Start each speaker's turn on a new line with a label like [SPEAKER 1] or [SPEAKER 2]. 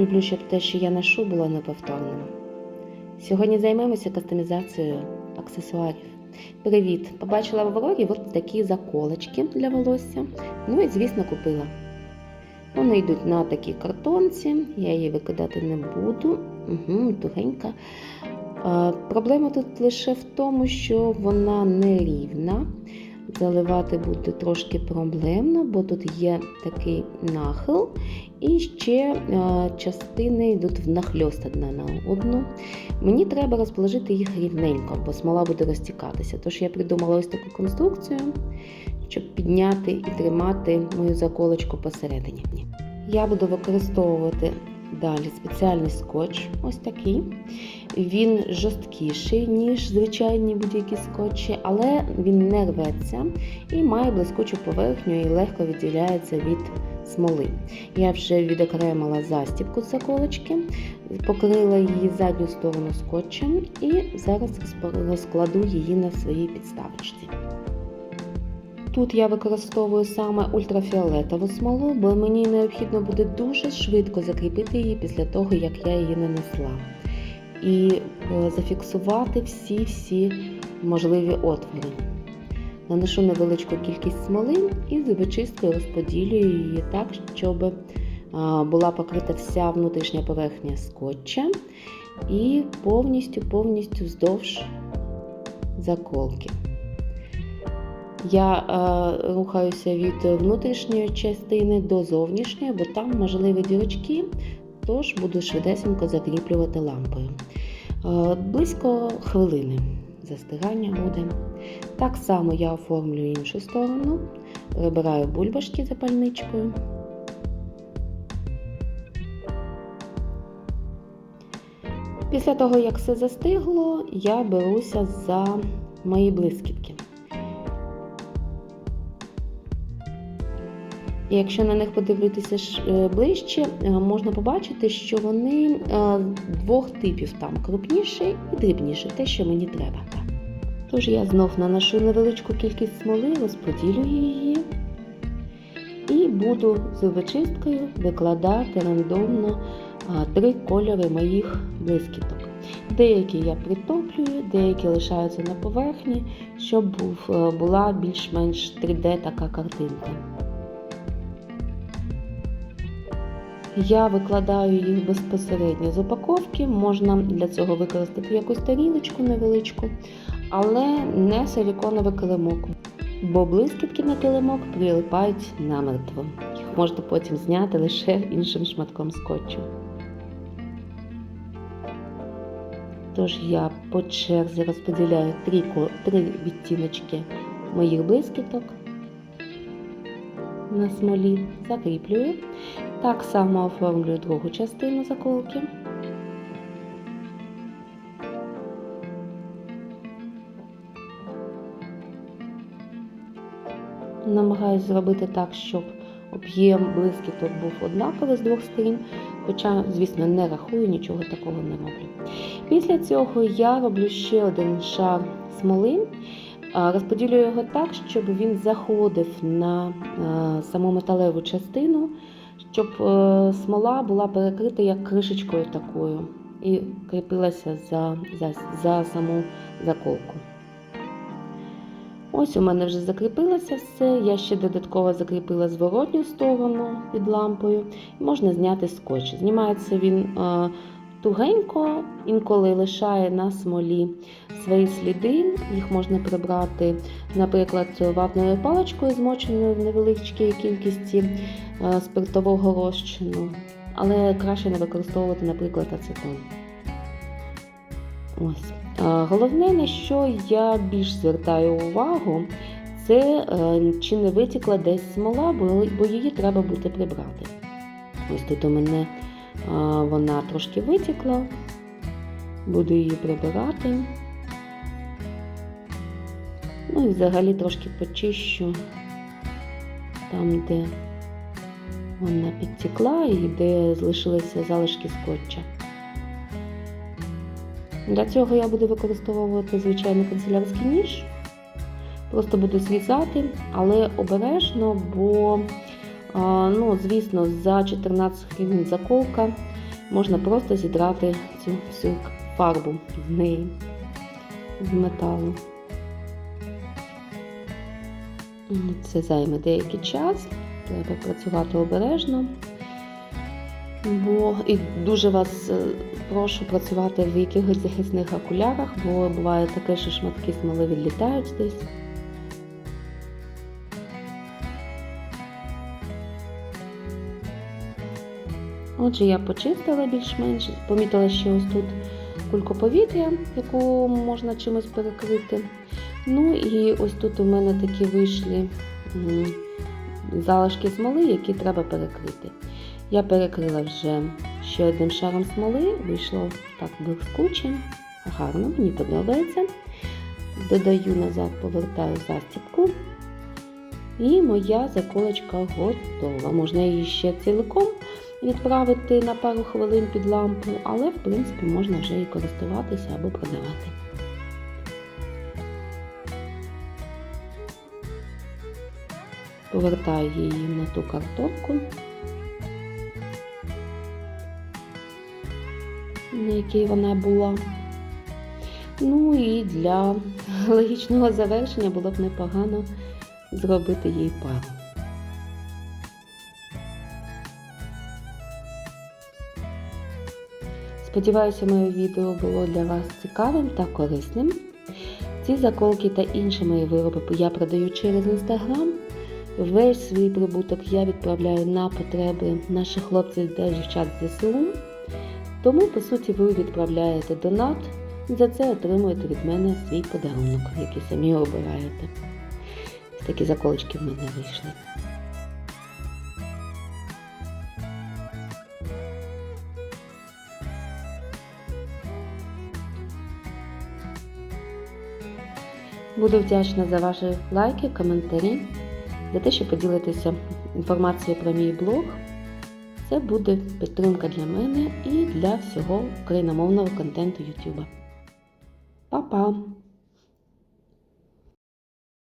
[SPEAKER 1] Люблю, щоб те, що я ношу, було неповторним. Сьогодні займемося кастомізацією аксесуарів. Привіт! Побачила в Аврорі от такі заколочки для волосся. Ну і, звісно, купила. Вони йдуть на такій картонці, я її викидати не буду. Угу, тугенька. Проблема тут лише в тому, що вона не рівна. Заливати буде трошки проблемно, бо тут є такий нахил, і ще е, частини йдуть внахльост одна на одну. Мені треба розположити їх рівненько, бо смола буде розтікатися. Тож я придумала ось таку конструкцію, щоб підняти і тримати мою заколочку посередині. Я буду використовувати далі спеціальний скотч, ось такий. Він жорсткіший, ніж звичайні будь-які скотчі, але він не рветься і має блискучу поверхню і легко відділяється від смоли. Я вже відокремила застібку заколочки, покрила її задню сторону скотчем і зараз розкладу її на своїй підставочці. Тут я використовую саме ультрафіолетову смолу, бо мені необхідно буде дуже швидко закріпити її після того, як я її нанесла. І е, зафіксувати всі-всі можливі отвори. Наношу невеличку кількість смоли і зубочисткою розподілюю її так, щоб е, була покрита вся внутрішня поверхня скотча і повністю-повністю вздовж заколки. Я е, рухаюся від внутрішньої частини до зовнішньої, бо там можливі дірочки, тож буду швидесенько закріплювати лампою. Е, близько хвилини застигання буде. Так само я оформлюю іншу сторону, прибираю бульбашки запальничкою. Після того, як все застигло, я беруся за мої блискітки. Якщо на них подивитися е, ближче, е, можна побачити, що вони е, двох типів там крупніші і дрібніші, те, що мені треба. Тож я знов наношу невеличку кількість смоли, розподілюю її і буду зубочисткою викладати рандомно три кольори моїх блискіток. Деякі я притоплюю, деякі лишаються на поверхні, щоб була більш-менш 3D така картинка. Я викладаю їх безпосередньо з упаковки, можна для цього використати якусь тарілочку невеличку, але не силіконовий килимок, бо блискітки на килимок прилипають намертво. Їх можна потім зняти лише іншим шматком скотчу. Тож я по черзі розподіляю три, три відтіночки моїх блискіток на смолі, закріплюю. Так само оформлюю другу частину заколки. Намагаюся зробити так, щоб об'єм блискіток був однаковий з двох сторін, хоча, звісно, не рахую, нічого такого не роблю. Після цього я роблю ще один шар смоли. Розподілюю його так, щоб він заходив на саму металеву частину, щоб е, смола була перекрита як кришечкою такою і кріпилася за, за, за саму заколку. Ось у мене вже закріпилося все. Я ще додатково закріпила зворотню сторону під лампою. Можна зняти скотч. Знімається він е, тугенько, інколи лишає на смолі свої сліди. Їх можна прибрати, наприклад, вапною паличкою, змоченою в невеличкій кількості е, спиртового розчину, але краще не використовувати, наприклад, ацетон. Ось. Головне, на що я більш звертаю увагу, це е, чи не витікла десь смола, бо її треба буде прибрати. Ось тут у мене вона трошки витікла, буду її прибирати. Ну і взагалі трошки почищу там, де вона підтекла і де залишилися залишки скотча. Для цього я буду використовувати звичайний канцелярський ніж. Просто буду зрізати, але обережно, бо, ну, звісно, за 14 гривень заколка. можна просто зідрати цю всю фарбу з неї, з металу. Це займе деякий час, треба працювати обережно. Бо і дуже вас е, прошу працювати в якихось захисних окулярах, бо буває таке, що шматки смоли відлітають десь. Отже, я почистила більш-менш, помітила, що ось тут кульку повітря, яку можна чимось перекрити. Ну і ось тут у мене такі вийшли залишки смоли, які треба перекрити. Я перекрила вже ще одним шаром смоли, вийшло так блискуче, гарно, мені подобається. Додаю назад, повертаю застібку. І моя заколочка готова. Можна її ще цілком відправити на пару хвилин під лампу, але в принципі можна вже і користуватися або продавати. Повертаю її на ту картонку, на якій вона була. Ну і для логічного завершення було б непогано зробити їй пару. Сподіваюся, моє відео було для вас цікавим та корисним. Ці заколки та інші мої вироби я продаю через інстаграм. Весь свій прибуток я відправляю на потреби наших хлопців та дівчат з ЗСУ. Тому, по суті, ви відправляєте донат, за це отримуєте від мене свій подарунок, який самі обираєте. Такі заколочки в мене вийшли. Буду вдячна за ваші лайки, коментарі, за те, що поділитеся інформацією про мій блог. Це буде підтримка для мене і для всього україномовного контенту YouTube. Па-па!